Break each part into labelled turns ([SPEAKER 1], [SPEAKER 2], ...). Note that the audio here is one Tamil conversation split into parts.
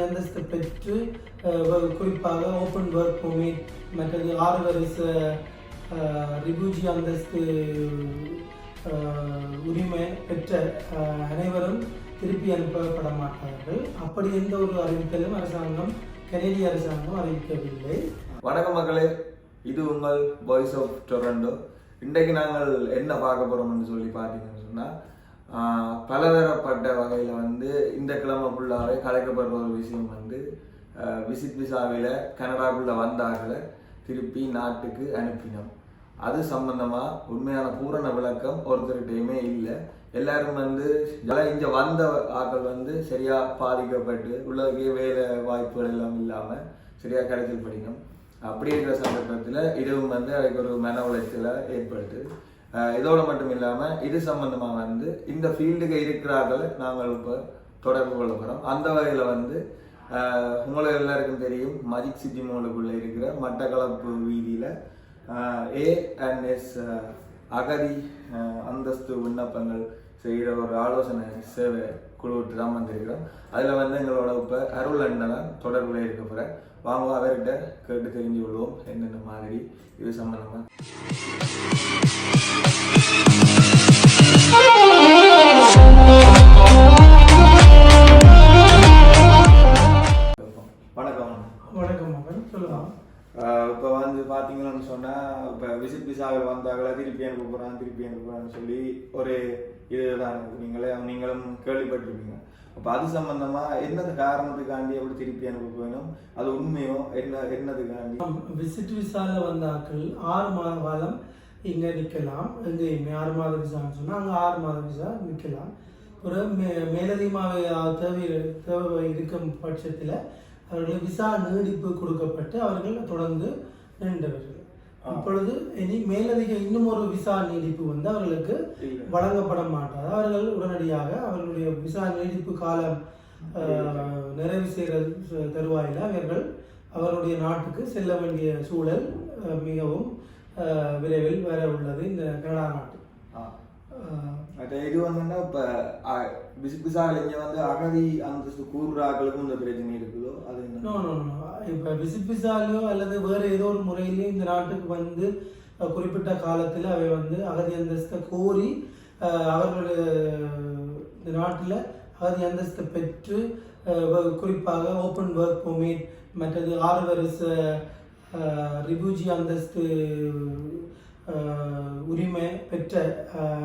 [SPEAKER 1] அந்தஸ்து பெற்று குறிப்பாக ஓப்பன் ஒர்க் பெர்மிட் மற்றது ஆறு வருஷ uh, ரிபூஜி அந்தஸ்து uh, உரிமை பெற்ற uh, அனைவரும் திருப்பி அனுப்பப்பட மாட்டார்கள் அப்படி எந்த ஒரு அறிவித்தலும் அரசாங்கம் கனேடிய அரசாங்கம் அறிவிக்கவில்லை.
[SPEAKER 2] வணக்கம் மக்களே இது உங்கள் வாய்ஸ் ஆஃப் டொரண்டோ இன்றைக்கு நாங்கள் என்ன பார்க்க போகிறோம்னு சொல்லி பார்த்தீங்கன்னு சொன்னால் பலதரப்பட்ட வகையில் வந்து இந்த கிழமை ஃபுல்லாகவே கலைக்கப்படுற ஒரு விஷயம் வந்து விசிட் விசாவில் கனடாக்குள்ளே வந்தார்களை திருப்பி நாட்டுக்கு அனுப்பினோம். அது சம்பந்தமாக உண்மையான பூரண விளக்கம் ஒருத்தர்கிட்டையுமே இல்லை. எல்லாரும் வந்து இங்கே வந்த ஆட்கள் வந்து சரியாக பாதிக்கப்பட்டு உள்ளதுக்கே வேலை வாய்ப்புகள் எல்லாம் இல்லாமல் சரியாக கிடைச்சல் படிக்கணும். அப்படி இருக்கிற சந்தர்ப்பத்தில் இதுவும் வந்து அதுக்கு ஒரு மன உளைச்சலை ஏற்படுத்துது இதோட மட்டும் இல்லாமல் இது சம்பந்தமாக வந்து இந்த ஃபீல்டுக்கு இருக்கிறார்கள் நாங்கள் இப்போ தொடர்பு கொள்ளப்படுறோம் அந்த வகையில் வந்து உங்களை உங்களுக்கு எல்லாருக்கும் தெரியும் மஜிக் சிட்டி மோலுக்குள்ளே இருக்கிற மட்டக்களப்பு வீதியில் ஏ அண்ட் எஸ் அகதி அந்தஸ்து விண்ணப்பங்கள் செய்கிற ஒரு ஆலோசனை சேவை குழுவிட்டு தான் வந்திருக்கிறோம் அதில் வந்து எங்களோட இப்போ அருள் அண்ணன் தொடர்பில் இருக்க போகிற வாங்க அவர்கிட்ட கேட்டு தெரிஞ்சு கொள்வோம். என்னென்ன மாதிரி இது சம்மந்தமாக வணக்கம்.
[SPEAKER 1] வணக்கம் மகன் சொல்லலாம்.
[SPEAKER 2] இப்போ வந்து பார்த்தீங்கன்னு சொன்னால் இப்போ விசிட் விசாவில் வந்தாங்களா திருப்பி அனுப்ப போகிறான் திருப்பி அனுப்ப போகிறான்னு சொல்லி ஒரு இதுதான் நீங்களே நீங்களும் கேள்விப்பட்டிருப்பீங்க. அப்போ அது சம்பந்தமாக என்னது காரணத்துக்காண்டி எப்படி திருப்பி அனுப்ப போயணும் அது உண்மையோ? என்ன என்னதுக்காண்டி?
[SPEAKER 1] விசிட் விசாவில் வந்த ஆட்கள் ஆறு மாத காலம் இங்கே நிற்கலாம். எங்கேயுமே ஆறு மாத விசான்னு சொன்னால் அங்கே ஆறு மாத விசா நிற்கலாம். ஒரு மே மேலதிகமாக தேவை தேவை இருக்கும் பட்சத்தில் அவர்களுக்கு விசா நீடிப்பு கொடுக்கப்பட்டு அவர்கள் தொடர்ந்து நின்றவர்கள். இப்பொழுது இனி மேலதிக இன்னும் ஒரு விசா நீடிப்பு வந்து அவர்களுக்கு. வழங்கப்பட மாட்டாது. அவர்கள் உடனடியாக அவர்களுடைய விசா நீடிப்பு காலம் நிறைவு செய்கிற தருவாயில் அவர்கள் அவருடைய நாட்டுக்கு செல்ல வேண்டிய சூழல் மிகவும் விரைவில் வர உள்ளது இந்த கனடா நாட்டு.
[SPEAKER 2] இது வந்துன்னா இப்போ விசாவில் இங்கே வந்து அகதி அந்தஸ்து கூறுறாக்களுக்கும் இந்த பிரச்சனை இருக்குதோ? அது
[SPEAKER 1] இப்போ விசிட் அல்லது வேறு ஏதோ ஒரு முறையிலையும் இந்த நாட்டுக்கு வந்து குறிப்பிட்ட காலத்தில் அவை வந்து அகதி அந்தஸ்தை கோரி அவர்களுடைய இந்த நாட்டில் அகதி அந்தஸ்தை பெற்று குறிப்பாக ஓப்பன் ஒர்க் பெர்மிட் மற்றது ஆறு வருஷ ரிபூஜி அந்தஸ்து உரிமை பெற்ற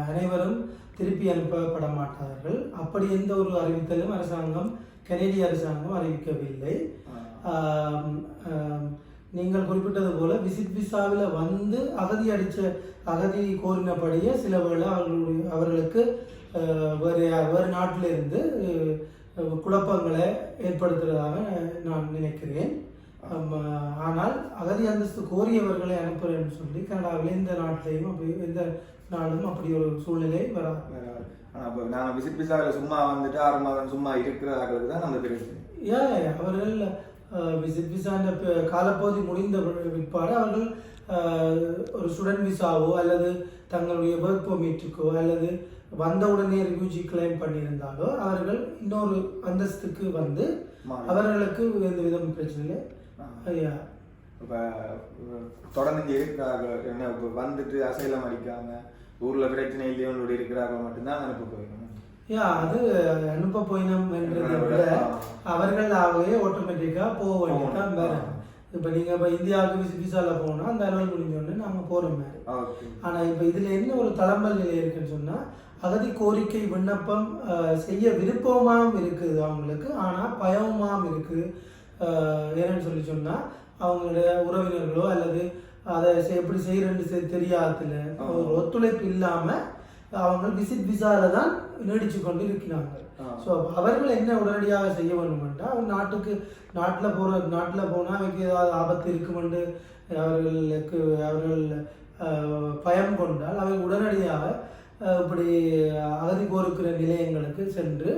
[SPEAKER 1] அனைவரும் திருப்பி அனுப்பப்பட மாட்டார்கள். அப்படி எந்த ஒரு அறிவித்தலும் அரசாங்கம் கனேடிய அரசாங்கம் அறிவிக்கவில்லை. நீங்கள் குறிப்பிட்டது போல விசிட் விசாவில் வந்து அகதி அடித்த அகதி கோரினபடியே சில வேளை அவர்களுடைய அவர்களுக்கு வேறு வேறு நாட்டிலிருந்து குழப்பங்களை ஏற்படுத்துவதாக நான் நினைக்கிறேன். ஆனால் அகதி அந்தஸ்து கோரியவர்களை அனுப்புறேன்னு சொல்லி கனடாவில் எந்த நாட்டிலையும் அப்படி எந்த நாடும் அப்படி ஒரு சூழ்நிலை வராது.
[SPEAKER 2] இப்போ நாங்கள் விசிட் விசாவில் சும்மா வந்துட்டு ஆறு மாதம் சும்மா இருக்கிற ஆக்களுக்கு தான் நம்ம பிரச்சனை
[SPEAKER 1] ஏன் அவர்கள் விசா அந்த ப- காலப்பகுதி முடிந்த பிற- பிற்பாடு அவர்கள் ஒரு ஸ்டூடெண்ட் விசாவோ அல்லது தங்களுடைய ஒர்க் பெர்மிட்டுக்கோ அல்லது வந்தவுடனே ரிவ்யூஜி கிளைம் பண்ணியிருந்தாலோ அவர்கள் இன்னொரு அந்தஸ்துக்கு வந்து. அவர்களுக்கு எந்த விதம் பிரச்சனை இல்லை.
[SPEAKER 2] இப்போ தொடர்ந்து இங்கே இருக்கிறாங்க என்ன இப்போ வந்துட்டு அசைலம் அடிக்காம ஊரில் பிரச்சனை இல்லையோன்னு இருக்கிறாங்க மட்டும்தான் அனுப்ப போயிடணும்
[SPEAKER 1] யா அது அனுப்ப போயினோம் என்றதை விட அவர்களாகவே ஆட்டோமேட்டிக்காக போக வேண்டியதான் வேற. இப்போ நீங்கள் இப்போ இந்தியாவுக்கு விசி விசாவில் போனால் அந்த அலுவல் முடிஞ்சோடனே நாங்கள் போகிற மாதிரி ஆனால் இப்போ இதில் என்ன ஒரு தளம்பல் நிலை இருக்குன்னு சொன்னால் அகதி கோரிக்கை விண்ணப்பம் செய்ய விருப்பமாகவும் இருக்குது அவங்களுக்கு ஆனால் பயமாகவும் இருக்குது ஏன்னு சொல்லி சொன்னால் அவங்களுடைய உறவினர்களோ அல்லது அதை எப்படி செய்கிறேன்னு தெரியாததுல ஒரு ஒத்துழைப்பு இல்லாமல் அவங்க விசிட் விசாவில் தான் நீடிச்சு கொண்டு இருக்கிறாங்க
[SPEAKER 2] ஆ.
[SPEAKER 1] ஸோ அவர்கள் என்ன உடனடியாக செய்ய வேண்டுமென்றா அவங்க நாட்டுக்கு நாட்டில் போகிற நாட்டில் போனால் அவைக்கு ஏதாவது ஆபத்து இருக்குமென்று அவர்களுக்கு அவர்கள் பயம் கொண்டால் அவை உடனடியாக இப்படி அகதி கோருக்கிற நிலையங்களுக்கு சென்று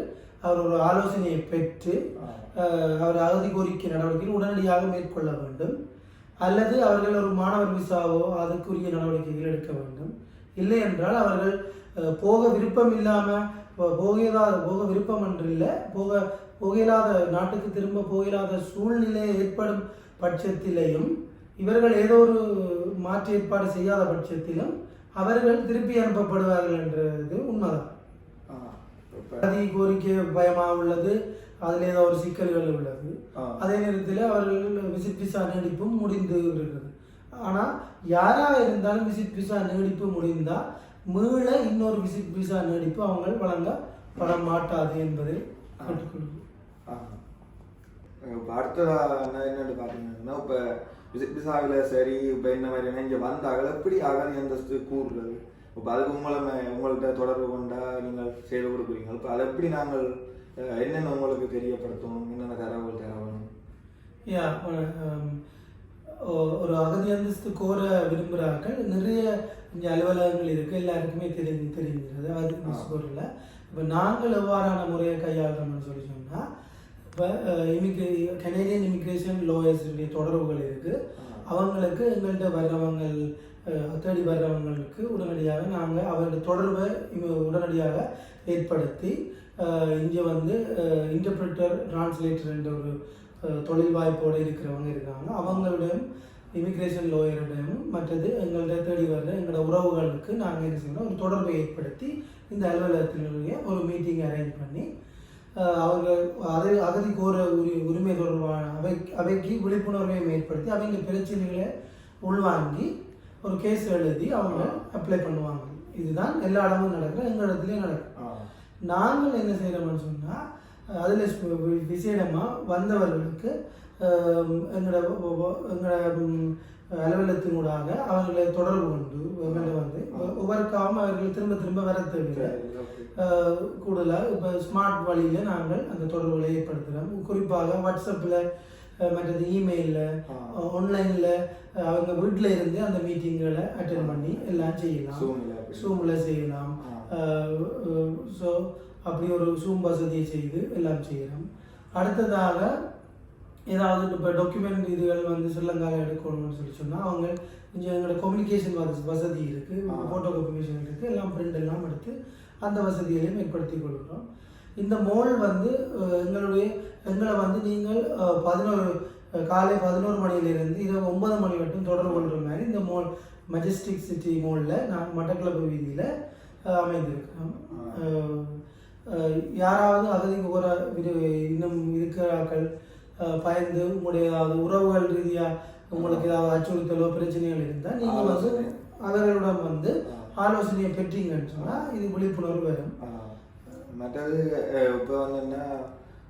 [SPEAKER 1] அவர் ஒரு ஆலோசனையை பெற்று அவர் அகதி கோரிக்கை நடவடிக்கையில் உடனடியாக மேற்கொள்ள வேண்டும். அல்லது அவர்கள் ஒரு மாணவர் விசாவோ அதுக்குரிய நடவடிக்கைகள் எடுக்க வேண்டும். இல்லை என்றால் அவர்கள் போக விருப்பம் இல்லாமல் போக ஏதாவது போக விருப்பம் என்று இல்லை போக போகிலாத நாட்டுக்கு திரும்ப போகிலாத சூழ்நிலை ஏற்படும் பட்சத்திலேயும் இவர்கள் ஏதோ ஒரு மாற்று ஏற்பாடு செய்யாத பட்சத்திலும் அவர்கள் திருப்பி அனுப்பப்படுவார்கள் என்றது உண்மைதான். அதி கோரிக்கை பயமாக உள்ளது அதில் ஏதோ ஒரு சிக்கல்கள் உள்ளது. அதே நேரத்தில் அவர்கள் விசிட் விசா நீடிப்பும் முடிந்து இருக்கிறது ஆனால் யாராக இருந்தாலும் விசிட் விசா நீடிப்பு முடிந்தால் மீள இன்னொரு விசிட் விசா நீடிப்பு அவங்க வழங்கப்பட மாட்டாது என்பதை கேட்டுக்கொள்கிறேன்
[SPEAKER 2] ஆஹா. இப்போ அடுத்ததாக என்ன என்னன்னு பார்த்தீங்கன்னா இப்போ விசிட் விசாவில் சரி இப்போ என்ன மாதிரினா இங்கே வந்தார்கள் எப்படி அகதி அந்தஸ்து கூறுறது இப்போ அதுக்கு உங்களை உங்கள்ட்ட தொடர்பு கொண்டா நீங்கள் செய்து கொடுக்குறீங்க இப்போ அதை எப்படி நாங்கள் என்னென்ன உங்களுக்கு தெரியப்படுத்தணும் என்னென்ன தரவுகள் தேவைணும்
[SPEAKER 1] யா ஒரு அகதி அந்தஸ்து கோர விரும்புகிறார்கள். நிறைய இங்கே அலுவலகங்கள் இருக்குது எல்லாருக்குமே தெரிஞ்சு தெரிஞ்சிருது அது மிஸ் கோரில் இப்போ நாங்கள் எவ்வாறான முறையை கையாளுறோம்னு சொல்லி சொன்னால் இப்போ இமிக்ரே கனேடியன் இமிக்ரேஷன் லோயர்ஸுடைய தொடர்புகள் இருக்குது அவங்களுக்கு எங்கள்கிட்ட வர்றவங்கள் தேடி வர்றவங்களுக்கு உடனடியாக நாங்கள் அவருடைய தொடர்பை உடனடியாக ஏற்படுத்தி இங்கே வந்து இன்டர்பிரிட்டர் டிரான்ஸ்லேட்டர் என்ற ஒரு தொழில் வாய்ப்போடு இருக்கிறவங்க இருக்காங்க. அவங்களுடையும் இமிக்ரேஷன் லோயருடையும் மற்றது எங்கள்கிட்ட தேடி வர்ற எங்களோட உறவுகளுக்கு நாங்கள் என்ன செய்யணும் ஒரு தொடர்பை ஏற்படுத்தி இந்த அலுவலகத்தினுடைய ஒரு மீட்டிங் அரேஞ்ச் பண்ணி அவர்கள் அதை அகதி கோர உரி உரிமை தொடர்பான அவை அவைக்கு விழிப்புணர்வையும் ஏற்படுத்தி அவங்க பிரச்சனைகளை உள்வாங்கி ஒரு கேஸ் எழுதி அவங்க அப்ளை பண்ணுவாங்க. இதுதான் எல்லா இடமும் நடக்குது எங்கள் இடத்துலையும் நடக்கும். நாங்கள் என்ன செய்கிறோம்னு சொன்னால் அதில் விசேடமாக வந்தவர்களுக்கு எங்களோட எங்களோட அலுவலகத்தினூடாக அவர்களை தொடர்பு கொண்டு எங்களை வந்து ஒவ்வொருக்காகவும் அவர்கள் திரும்ப திரும்ப வர தேவையில்லை கூடுதலாக இப்போ ஸ்மார்ட் வழியில் நாங்கள் அந்த தொடர்புகளை ஏற்படுத்துகிறோம் குறிப்பாக வாட்ஸ்அப்பில் மற்றது இமெயிலில். ஆன்லைனில் அவங்க வீட்டில் இருந்து அந்த மீட்டிங்களை அட்டென்ட் பண்ணி எல்லாம் செய்யலாம். ஜூமில் செய்யலாம். ஸோ அப்படி ஒரு ஜூம் வசதியை செய்து எல்லாம் செய்கிறோம் அடுத்ததாக ஏதாவது இப்போ டாக்குமெண்ட் இதுகள் வந்து ஸ்ரீலங்காவில் எடுக்கணும்னு சொல்லி சொன்னால் அவங்க கொஞ்சம் எங்களோட கம்யூனிகேஷன் வசதி இருக்குது
[SPEAKER 2] ஆ.
[SPEAKER 1] ஃபோட்டோ கம்யூனிகேஷன் இருக்குது எல்லாம் பிரிண்ட் எல்லாம் எடுத்து அந்த வசதிகளையும் ஏற்படுத்தி கொடுக்குறோம் இந்த மோல் வந்து எங்களுடைய எங்களை வந்து நீங்கள் பதினோரு காலை பதினோரு மணியிலிருந்து இரவு ஒன்பது மணி வரைக்கும் தொடர்பு கொள்கிற மாதிரி இந்த மோல் மஜஸ்டிக் சிட்டி மோலில் நான் மட்டக்களப்பு வீதியில் அமைந்திருக்கிறோம். யாராவது அகதி கோர விரு- இன்னும் இருக்கிறார்கள் பயந்து உங்களுடைய உறவுகள் ரீதியாக உங்களுக்கு ஏதாவது அச்சுறுத்தலோ பிரச்சனைகள் இருந்தால் நீங்கள் வந்து. அவர்களிடம் வந்து. ஆலோசனையை பெற்றீங்கன்னு சொன்னால் இது விழிப்புணர்வு வரும்.
[SPEAKER 2] மற்றது இப்போ வந்து என்ன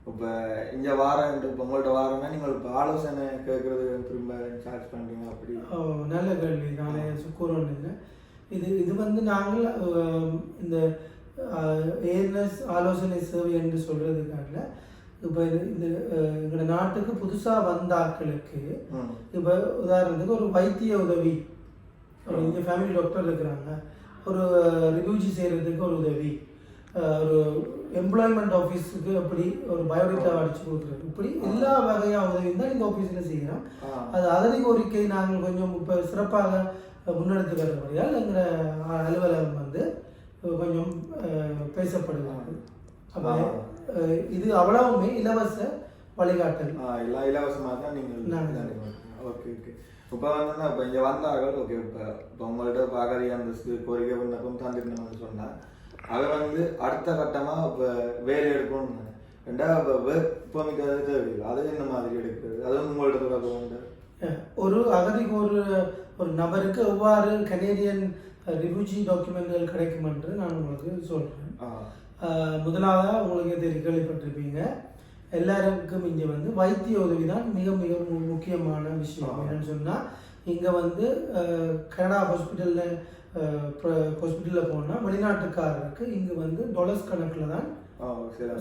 [SPEAKER 2] இப்போ இங்கே வாரம் இப்போ உங்கள்ட்ட வாரம்னா நீங்கள் இப்போ ஆலோசனை கேட்குறது திரும்ப சார்ஜ் பண்ணுறீங்க அப்படி
[SPEAKER 1] நல்ல கேள்வி நானே கூறணும் இது இது வந்து நாங்கள் இந்த ஏர்னஸ் ஆலோசனை சேவை என்று சொல்றதுக்காக இப்போ இந்த எங்களோட நாட்டுக்கு புதுசாக வந்த ஆட்களுக்கு இப்போ உதாரணத்துக்கு ஒரு வைத்திய உதவி ஒரு இங்கே ஃபேமிலி டாக்டர் இருக்கிறாங்க. ஒரு ரிவ்யூஜி செய்கிறதுக்கு ஒரு உதவி ஒரு எம்ப்ளாய்மெண்ட் ஆஃபீஸுக்கு அப்படி ஒரு பயோடேட்டா அடிச்சு கொடுக்குறது. இப்படி எல்லா வகையான உதவியும் தான் இந்த ஆஃபீஸில் செய்கிறோம் அது அகதி கோரிக்கை நாங்கள் கொஞ்சம் இப்போ சிறப்பாக முன்னெடுத்து வரும்படியால் எங்களோட அலுவலகம் வந்து கொஞ்சம் பேசப்படுகிறது. அப்போ இது அவ்வளவுமே இலவச வழிகாட்டல்.
[SPEAKER 2] ஆ எல்லாம் இலவசமாக தான் நீங்கள் ஓகே ஓகே. இப்போ வந்து இப்போ இங்கே வந்தார்கள் ஓகே இப்போ இப்போ உங்கள்கிட்ட அகதி அந்தஸ்து கோரிக்கை விண்ணப்பம் தந்துருந்தோம்னு சொன்னால் அதை வந்து அடுத்த கட்டமாக இப்போ வேலை எடுக்கணும்னு ரெண்டா இப்போ ஒர்க் பெர்மிட் அது தேவையில்லை. அது என்ன மாதிரி எடுக்கிறது? அதுவும் உங்கள்ட்ட தொடர்பு உண்டு?
[SPEAKER 1] ஒரு அகதிக்கு ஒரு ஒரு நபருக்கு எவ்வாறு கனேடியன் ரிஃப்யூஜி டாக்குமெண்ட்கள் கிடைக்கும் என்று நான் உங்களுக்கு சொல்கிறேன் முதலாவதாக உங்களுக்கு தெரி கேள்விப்பட்டிருப்பீங்க. எல்லாருக்கும் இங்கே வந்து வைத்திய உதவி தான் மிக மிக முக்கியமான விஷயம். என்னன்னு சொன்னால் இங்கே வந்து கனடா ஹாஸ்பிட்டலில் ஹாஸ்பிட்டலில் போனால் வெளிநாட்டுக்காரருக்கு இங்கே வந்து டாலர்ஸ் கணக்கில் தான்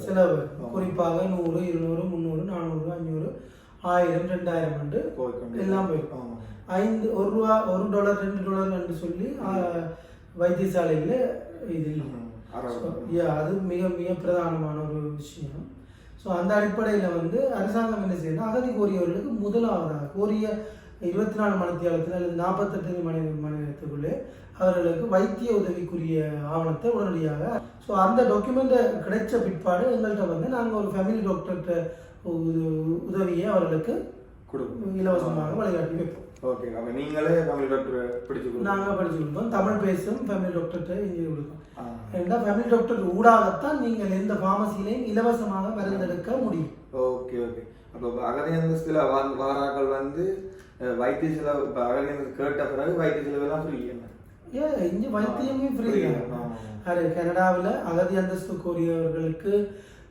[SPEAKER 1] செலவு. குறிப்பாக நூறு இருநூறு முந்நூறு நானூறு அஞ்சூறு ஆயிரம் ரெண்டாயிரம் என்று எல்லாம்
[SPEAKER 2] ஆமா.
[SPEAKER 1] ஐந்து ஒரு ரூபா ஒரு டாலர் ரெண்டு டாலர் என்று சொல்லி வைத்தியசாலையில் இது இல்லை
[SPEAKER 2] ம், அறவை.
[SPEAKER 1] So, yeah, அது மிக மிக பிரதானமான ஒரு விஷயம். ஸோ அந்த அடிப்படையில் வந்து அரசாங்கம் என்ன செய்யணும் அகதி கோரியவர்களுக்கு முதலாவதாக கோரிய இருபத்தி நாலு மணி நேரத்தில் அல்லது நாற்பத்தெட்டு மணி மணி நேரத்துக்குள்ளே அவர்களுக்கு வைத்திய உதவிக்குரிய ஆவணத்தை உடனடியாக ஸோ அந்த டாக்குமெண்ட்டை கிடைச்ச பிற்பாடு எங்கள்கிட்ட வந்து நாங்கள் ஒரு ஃபேமிலி டாக்டர்கிட்ட உதவியை அவர்களுக்கு
[SPEAKER 2] கொடுக்கும்.
[SPEAKER 1] இலவசமாக வழிகாட்டி வைப்போம்.
[SPEAKER 2] ஓகே அப்ப நீங்களே தமிழ் டாக்டர் பிடிச்சு
[SPEAKER 1] நாங்கள் படிச்சு கொடுப்போம். தமிழ் பேசும் ஃபேமிலி டாக்டர்கிட்ட இங்கே கொடுப்போம். ஏன்னா ஃபேமிலி டாக்டர் ஊடாகத்தான் நீங்கள் எந்த ஃபார்மசிலையும் இலவசமாக மருந்தெடுக்க முடியும்.
[SPEAKER 2] Okay okay. அப்போ அகதியந்தஸ்தில் வாராக்கள் வந்து வைத்திய செலவு இப்போ அகதியந்தஸ் கேட்ட பிறகு வைத்திய செலவு எல்லாம் ஃப்ரீ
[SPEAKER 1] ஏன் இங்கே வைத்தியமே ஃப்ரீ கனடாவில் அகதி அந்தஸ்து கோரியவர்களுக்கு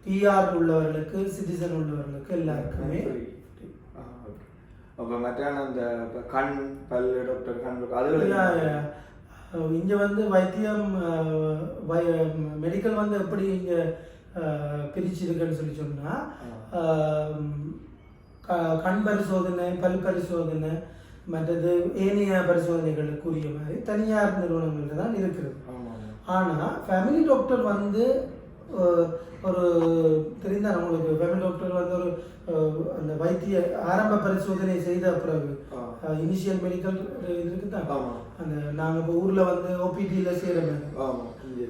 [SPEAKER 1] பிஆர் உள்ளவர்களுக்கு சிட்டிசன் உள்ளவர்களுக்கு எல்லாருக்குமே.
[SPEAKER 2] அப்போ மற்ற அந்த கண் பல் டாக்டர் கண் அதுகள்
[SPEAKER 1] இங்கே வந்து வைத்தியம் மெடிக்கல் வந்து எப்படி இங்கே பிரிச்சிருக்குன்னு சொல்லி சொன்னால் கண் பரிசோதனை பல் பரிசோதனை மற்றது ஏனைய பரிசோதனைகளுக்குரிய மாதிரி தனியார் நிறுவனங்கள்ல தான் இருக்கிறது.
[SPEAKER 2] ஆமா.
[SPEAKER 1] ஆனால் ஃபேமிலி டாக்டர் வந்து ஒரு தெரிந்தால் உங்களுக்கு ஃபேமிலி டாக்டர் வந்து ஒரு அந்த வைத்திய ஆரம்ப பரிசோதனை செய்த பிறகு. இனிஷியல் மெடிக்கல்
[SPEAKER 2] ஆமா.
[SPEAKER 1] அந்த நாங்கள் இப்போ ஊரில் வந்து ஓபிடியில் செய்கிற மாதிரி.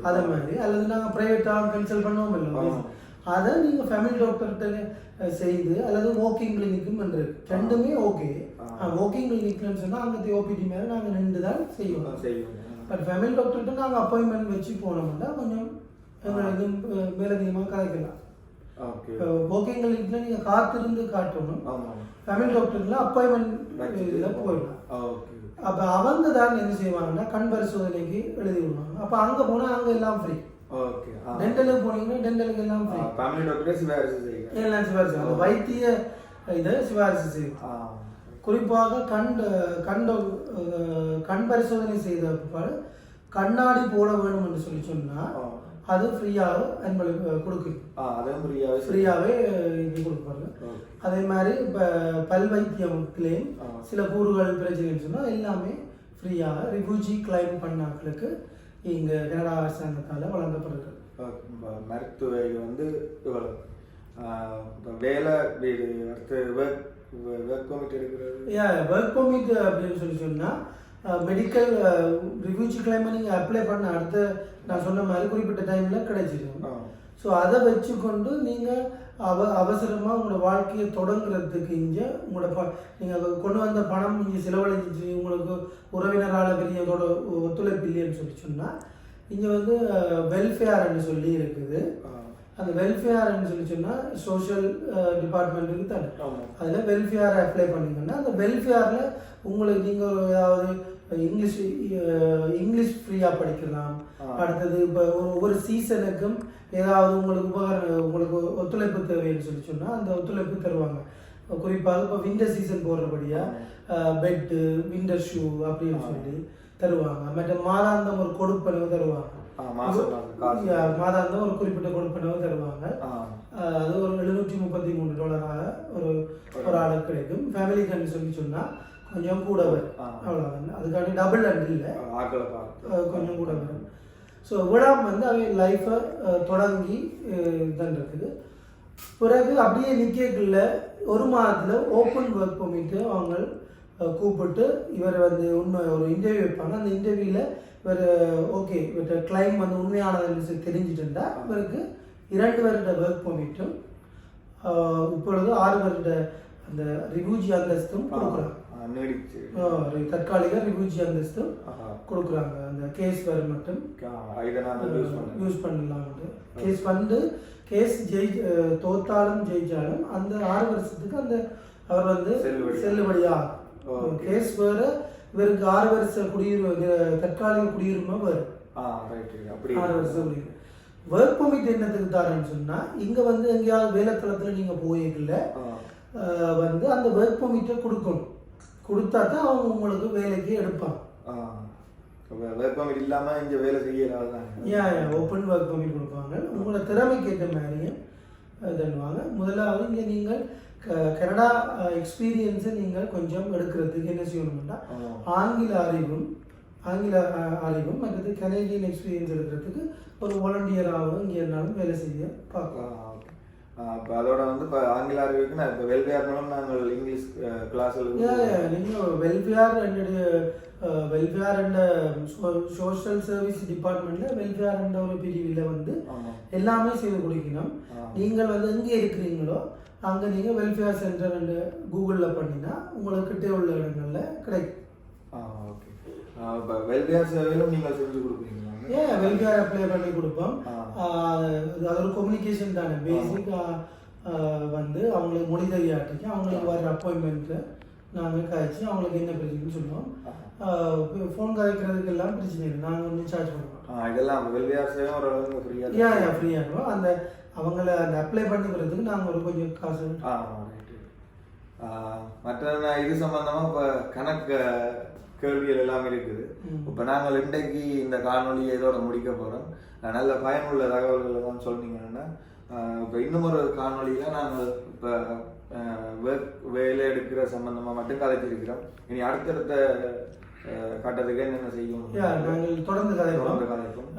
[SPEAKER 1] அதே மாதிரி. அல்லது நாங்கள் ப்ரைவேட்டாக கன்சல்ட் பண்ணுவோம் இல்லை. அதை நீங்கள் ஃபேமிலி டாக்டர்கிட்ட செய்து அல்லது வாக்கிங் கிளினிக்கும் பண்ணுறது ரெண்டுமே ஓகே
[SPEAKER 2] ஆ.
[SPEAKER 1] வாக்கிங் கிளினிக்னு சொன்னால் அங்கே ஓபிடி மேலே நாங்கள் நின்று தான் செய்வோம். பட் ஃபேமிலி டாக்டர்கிட்ட நாங்கள் அப்பாயின்மெண்ட் வச்சு போனோம்னா கொஞ்சம் அஹ், மேலதிகமாக கதைக்கலாம்
[SPEAKER 2] ஓகே.
[SPEAKER 1] வாக்கிங் கிளினிக்கில் நீங்கள் காத்திருந்து காட்டணும். ஃபேமிலி டாக்டரில் அப்பாயின்மெண்ட் இதில் போயிடலாம்
[SPEAKER 2] ஓகே.
[SPEAKER 1] அப்போ அவங்க தான் என்ன செய்வாங்கன்னா கண் பரிசோதனைக்கு எழுதி விடுவாங்க. அப்போ அங்கே போனால் அங்கே எல்லாம் ஃப்ரீ
[SPEAKER 2] ஓகே
[SPEAKER 1] டென்டலுக்கு போனீங்கன்னா டென்டலுக்கு எல்லாம் ஃப்ரீ
[SPEAKER 2] ஃபேமிலி டாக்டரே சிபாரிசு செய்யுங்க.
[SPEAKER 1] எல்லாம் சிபாரிசு அந்த வைத்திய இதை சிபாரிசு செய்யும்
[SPEAKER 2] ஆ.
[SPEAKER 1] குறிப்பாக கண் கண் கண் பரிசோதனை செய்த பிற்பாடு கண்ணாடி போட வேணும் என்று சொல்லி சொன்னால். அது ஃப்ரீயாக அன்பளுக்கு கொடுக்குது.
[SPEAKER 2] ஆ அதுவும் ஃப்ரீயாகவே
[SPEAKER 1] ஃப்ரீயாகவே இது கொடுப்பாங்க அதே மாதிரி இப்போ பல் வைத்தியத்திலேயும்
[SPEAKER 2] ஆ.
[SPEAKER 1] சில கூறுகள் பிரச்சனைன்னு சொன்னால் எல்லாமே ஃப்ரீயாக ரிஃப்யூஜி கிளைம் பண்ணாக்களுக்கு இங்கே கனடா அரசாங்கத்தால் வழங்கப்படுகிறது
[SPEAKER 2] மருத்துவ வந்து இவ்வளவு. வேலை அடுத்து ஒர்க் ஒர்க் பர்மிட் எடுக்கிறது.
[SPEAKER 1] யா ஒர்க் பர்மிட் அப்படின்னு சொல்லி சொன்னால் மெடிக்கல் ரிவ்யூச்சி கிளைமை நீங்கள் அப்ளை பண்ண அடுத்த நான் சொன்ன மாதிரி குறிப்பிட்ட டைமில் கிடைச்சிடும் ஸோ அதை வச்சுக்கொண்டு நீங்கள் அவ அவசரமாக உங்களோட வாழ்க்கையை தொடங்குறதுக்கு இங்கே உங்களோட ப நீங்கள் கொண்டு வந்த பணம் இங்கே செலவழிஞ்சிச்சு உங்களுக்கு உறவினரால் பெரிய ஒத்துழைப்பு இல்லைன்னு சொல்லி சொன்னால் இங்கே வந்து வெல்ஃபேர்னு சொல்லி இருக்குது. அந்த வெல்ஃபேர்னு சொல்லி சொன்னால் சோஷியல் டிபார்ட்மெண்ட்டுக்கு தானே. அதில் வெல்ஃபேர் அப்ளை பண்ணீங்கன்னா அந்த வெல்ஃபேரில் உங்களுக்கு நீங்கள் ஏதாவது இங்கிலீஷ் இங்கிலீஷ் ஃப்ரீயாக படிக்கலாம். அடுத்தது இப்போ ஒவ்வொரு சீசனுக்கும் ஏதாவது உங்களுக்கு உபகரணம் உங்களுக்கு ஒத்துழைப்பு தேவைன்னு சொல்லி சொன்னால் அந்த ஒத்துழைப்பு தருவாங்க. குறிப்பாக இப்போ விண்டர் சீசன் போடுறபடியாக பெட்டு விண்டர் ஷூ அப்படின்னு. சொல்லி தருவாங்க. மற்ற மாதாந்தம் ஒரு கொடுப்பனவு தருவாங்க. மாதாந்தம் ஒரு குறிப்பிட்ட கொடுப்பனவு தருவாங்க. அது ஒரு எழுநூற்றி முப்பத்தி மூணு டாலராக ஒரு ஒரு ஆளுக்கு கிடைக்கும். ஃபேமிலி கண்டு சொல்லி சொன்னால் கொஞ்சம் கூட வரும். அவ்வளோதான் அதுக்காண்டி டபுள் அண்ட் இல்லை. கொஞ்சம் கூட வரும். ஸோ விடாம வந்து அவை லைஃப்பை தொடங்கி இதுன்றதுக்கு பிறகு அப்படியே நிற்கக்குள்ள ஒரு மாதத்தில் ஓப்பன் ஒர்க் பண்ணிட்டு அவங்க கூப்பிட்டு இவர் வந்து உண்மை ஒரு இன்டர்வியூ வைப்பாங்க. அந்த இன்டர்வியூவில் இவர் ஓகே இவர்கிட்ட கிளைம் வந்து உண்மையானதுன்னு சொல்லி தெரிஞ்சிட்டுண்டா. இவருக்கு இரண்டு வருட ஒர்க் பண்ணிட்டும் இப்பொழுது ஆறு வருட அந்த ரிவ்யூஜி அந்தஸ்தும் கொடுக்குறாங்க.
[SPEAKER 2] நீடிச்சு
[SPEAKER 1] தற்காலிக ரிவ்யூஜி அந்தஸ்தும்
[SPEAKER 2] ஆஹா.
[SPEAKER 1] கொடுக்குறாங்க. அந்த கேஸ் வர மட்டும்.
[SPEAKER 2] யூஸ்
[SPEAKER 1] பண்ணலாம் கேஸ் வந்து கேஸ் ஜெயி தோத்தாலும் ஜெயிச்சாலும் அந்த ஆறு வருஷத்துக்கு அந்த அவர் வந்து
[SPEAKER 2] செல்லுபடி.
[SPEAKER 1] செல்லுபடியா. கேஸ் வேற இவருக்கு ஆறு வருஷ குடியுரிமை தற்காலிக குடியுரிமை
[SPEAKER 2] அப்படி
[SPEAKER 1] ஆறு வருஷம் குடியுரிமை. ஒர்க் பர்மிட் என்னத்துக்கு தரேன்னு சொன்னா இங்க வந்து எங்கேயாவது வேலைத்தளத்துல நீங்க போயிருக்கல வந்து அந்த ஒர்க் பர்மிட்டை கொடுக்கணும். கொடுத்தா தான் அவங்க உங்களுக்கு வேலைக்கு எடுப்பாங்க.
[SPEAKER 2] ஒர்க் பர்மிட் இல்லாம இங்க வேலை தான்
[SPEAKER 1] ஏன் ஓப்பன் ஒர்க் பர்மிட் கொடுப்பாங்க. உங்களோட திறமைக்கு ஏற்ற மாதிரியும் தருவாங்க. முதலாவது இங்கே நீங்கள் கனடா எக்ஸ்பீரியன்ஸை நீங்கள் கொஞ்சம் எடுக்கிறதுக்கு என்ன செய்யணும்னா. ஆங்கில அறிவும் ஆங்கில அறிவும் மற்றது கனேடியன் எக்ஸ்பீரியன்ஸ் எடுக்கிறதுக்கு ஒரு வாலண்டியராகவும் இங்கே இருந்தாலும் வேலை செய்ய பார்க்கலாம்.
[SPEAKER 2] அப்போ அதோட வந்து இப்போ ஆங்கில அறிவுக்கு நான் இப்போ வெல்ஃபேர் மூலம் நாங்கள் இங்கிலீஷ் கிளாஸில்
[SPEAKER 1] நீங்கள் வெல்ஃபேர் என்னுடைய வெல்ஃபேர் என்ற சோஷியல் சர்வீஸ் டிபார்ட்மெண்ட்ல வெல்ஃபேர் என்ற ஒரு பிரிவில் வந்து எல்லாமே செய்து கொடுக்கணும்.
[SPEAKER 2] நீங்கள்
[SPEAKER 1] வந்து எங்கே இருக்கிறீங்களோ அங்கே நீங்கள் வெல்ஃபேர் சென்டர் கூகுளில் பண்ணினா உங்களுக்கு கிட்டே உள்ள இடங்கள்ல கிடைக்கும்.
[SPEAKER 2] ஆ ஓகே இப்போ வெல்ஃபேர் சேவையிலும் நீங்கள் செஞ்சு கொடுக்குறீங்களா
[SPEAKER 1] ஏன் வெல்ஃபேர் அப்ளை பண்ணி கொடுப்போம். அது ஒரு கம்யூனிகேஷன் தானே? பேசிக் வந்து அவங்களுக்கு மொழி தெரியாட்டிக்கு அவங்களுக்கு வர அப்பாயின்மெண்ட்டு நாங்கள் கழிச்சு அவங்களுக்கு என்ன பிரச்சனைன்னு சொல்லுவோம். ஃபோன் கதைக்கிறதுக்கு எல்லாம் பிரச்சனை இல்லை. நாங்கள் ஒன்றும் சார்ஜ் பண்ணுவோம்
[SPEAKER 2] இதெல்லாம் வெல்ஃபேர் சேவை ஓரளவுக்கு ஃப்ரீயாக
[SPEAKER 1] யா யா ஃப்ரீயாக இருக்கும் அந்த அவங்கள அந்த அப்ளை பண்ணிக்கிறதுக்கு நாங்கள் ஒரு கொஞ்சம் காசு
[SPEAKER 2] மற்ற இது சம்பந்தமா இப்போ கணக்கு கேள்விகள் எல்லாம் இருக்குது. இப்போ நாங்கள் இன்றைக்கு இந்த காணொலியை இதோட முடிக்க போகிறோம் நல்ல பயனுள்ள தகவல்களை தான் சொன்னீங்கன்னா இப்போ இன்னும் ஒரு காணொலியில் நாங்கள் இப்போ வேலை எடுக்கிற சம்பந்தமா மட்டும் கதைச்சிருக்கிறோம். இனி அடுத்தடுத்த கட்டத்துக்கு என்னென்ன செய்யும்
[SPEAKER 1] நாங்கள் தொடர்ந்து கதைப்போம்.
[SPEAKER 2] தொடர்ந்து கதைப்போம்.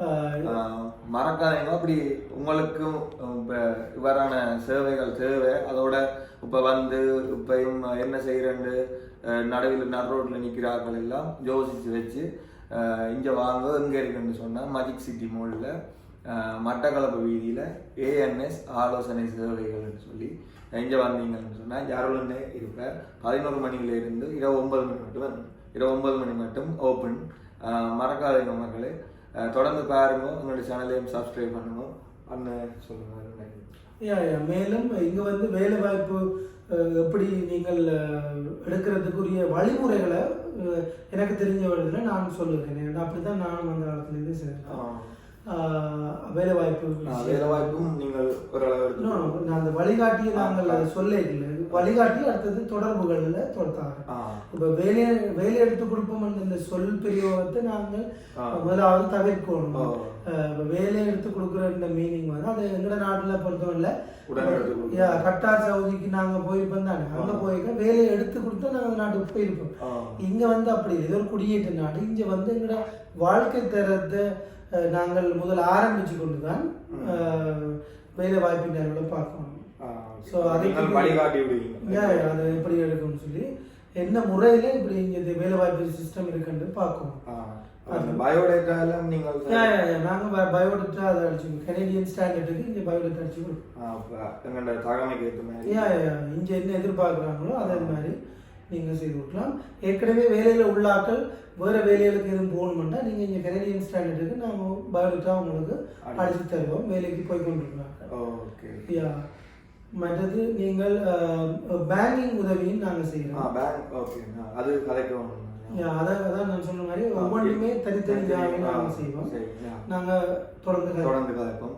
[SPEAKER 2] மறக்காதீங்க. அப்படி உங்களுக்கும் இப்போ இவ்வாறான சேவைகள் தேவை. அதோட இப்போ வந்து இப்பயும் என்ன செய்கிறேன்னு நடுவில் நடு ரோட்டில் நிற்கிறார்கள் எல்லாம் யோசித்து வச்சு இங்கே வாங்க எங்கே இருக்குன்னு சொன்னால் மஜிக் சிட்டி மோலில் மட்டக்களப்பு வீதியில் ஏஎன்எஸ் ஆலோசனை சேவைகள்னு சொல்லி இங்கே வந்தீங்கன்னு சொன்னால் யாரோட இருப்பேன் பதினோரு மணியிலிருந்து இரவு ஒன்பது மணி மட்டும் இரவு ஒன்பது மணி மட்டும் ஓப்பன் மறக்காதீங்க மக்களே. தொடர்ந்து பாருங்க. உங்களுடைய சேனலையும் சப்ஸ்கிரைப் பண்ணுங்க. அண்ணன் சொல்லுங்க
[SPEAKER 1] மேலும் இங்கே வந்து வேலை வாய்ப்பு எப்படி நீங்கள் எடுக்கிறதுக்குரிய வழிமுறைகளை எனக்கு தெரிஞ்ச விதத்தில் நான் சொல்லுகிறேன் ஏன்னா அப்படி தான் நானும் அந்த காலத்துலேருந்து சேர்ந்தேன் ஆஹ், வேலை வாய்ப்பு
[SPEAKER 2] வேலை வாய்ப்பும் நீங்கள்
[SPEAKER 1] no, நான் அந்த வழிகாட்டியை நாங்கள் சொல்ல இல்லை வழிகாட்டி அடுத்தது தொடர்புகளில் தொடுத்தாங்க
[SPEAKER 2] ஆ.
[SPEAKER 1] இப்போ வேலையை வேலை எடுத்து கொடுப்போம் இந்த சொல் பிரயோகத்தை நாங்கள். முதலாவது தவிர்க்கணும் வேலை எடுத்து கொடுக்குற இந்த மீனிங் வந்து அது எங்கட நாட்டில் பொறுத்தவரை
[SPEAKER 2] உடனே எடுத்து கொடுக்கணும்.
[SPEAKER 1] யா, கட்டார் சவுதிக்கு நாங்கள் போயிருப்போம் தானே அங்கே போயிருக்க வேலையை எடுத்து கொடுத்தா நாங்கள் நாட்டுக்கு போயிருப்போம். இங்கே வந்து அப்படி. இது ஒரு குடியேற்ற நாடு இங்கே வந்து எங்கட வாழ்க்கை தரத்தை நாங்கள் முதல்ல ஆரம்பிச்சு கொண்டு தான் வேலை வாய்ப்பு நேர்களை பார்க்கணும். ஸோ
[SPEAKER 2] நீங்கள் வழிகாட்டி விடுவீங்க.
[SPEAKER 1] அது எப்படி எடுக்கணும்னு சொல்லி என்ன முறையில் இப்படி இங்கே வேலை வாய்ப்பு சிஸ்டம் இருக்குன்னு பார்க்கணும்.
[SPEAKER 2] அந்த பயோடேட்டா எல்லாம் நீங்கள்
[SPEAKER 1] பயோடேட்டா அதை அடிச்சுக்கோம் கனேடியன் ஸ்டாண்டர்டுக்கு இங்கே பயோடேட்டா அடிச்சுக்கணும்.
[SPEAKER 2] எங்களோட தகமைக்கு ஏற்ற மாதிரி.
[SPEAKER 1] இங்கே என்ன எதிர்பார்க்குறாங்களோ அதே மாதிரி நீங்கள் செய்து கொடுக்கலாம். ஏற்கனவே வேலையில் உள்ளாக்கள் வேறு வேலைகளுக்கு எதுவும் போகணுமெண்டா நீங்கள் இங்கே கனேடியன் ஸ்டாண்டர்டுக்கு நாங்கள் பயோடேட்டா உங்களுக்கு அடிச்சு தருவோம். வேலைக்கு போய் கொண்டிருக்கிறாங்க
[SPEAKER 2] ஓகே
[SPEAKER 1] யா மற்றது நீங்கள் பேங்கிங் உதவியும் நாங்கள் செய்கிறோம்.
[SPEAKER 2] பேங்க் ஓகே அது கதைக்கவும்
[SPEAKER 1] அதான் அதான் நான் சொன்ன மாதிரி ஒவ்வொன்றுமே தனித்தனியாக நாங்கள் செய்வோம்.
[SPEAKER 2] சரி
[SPEAKER 1] நாங்கள் தொடர்ந்து
[SPEAKER 2] தொடர்ந்து கதைப்போம்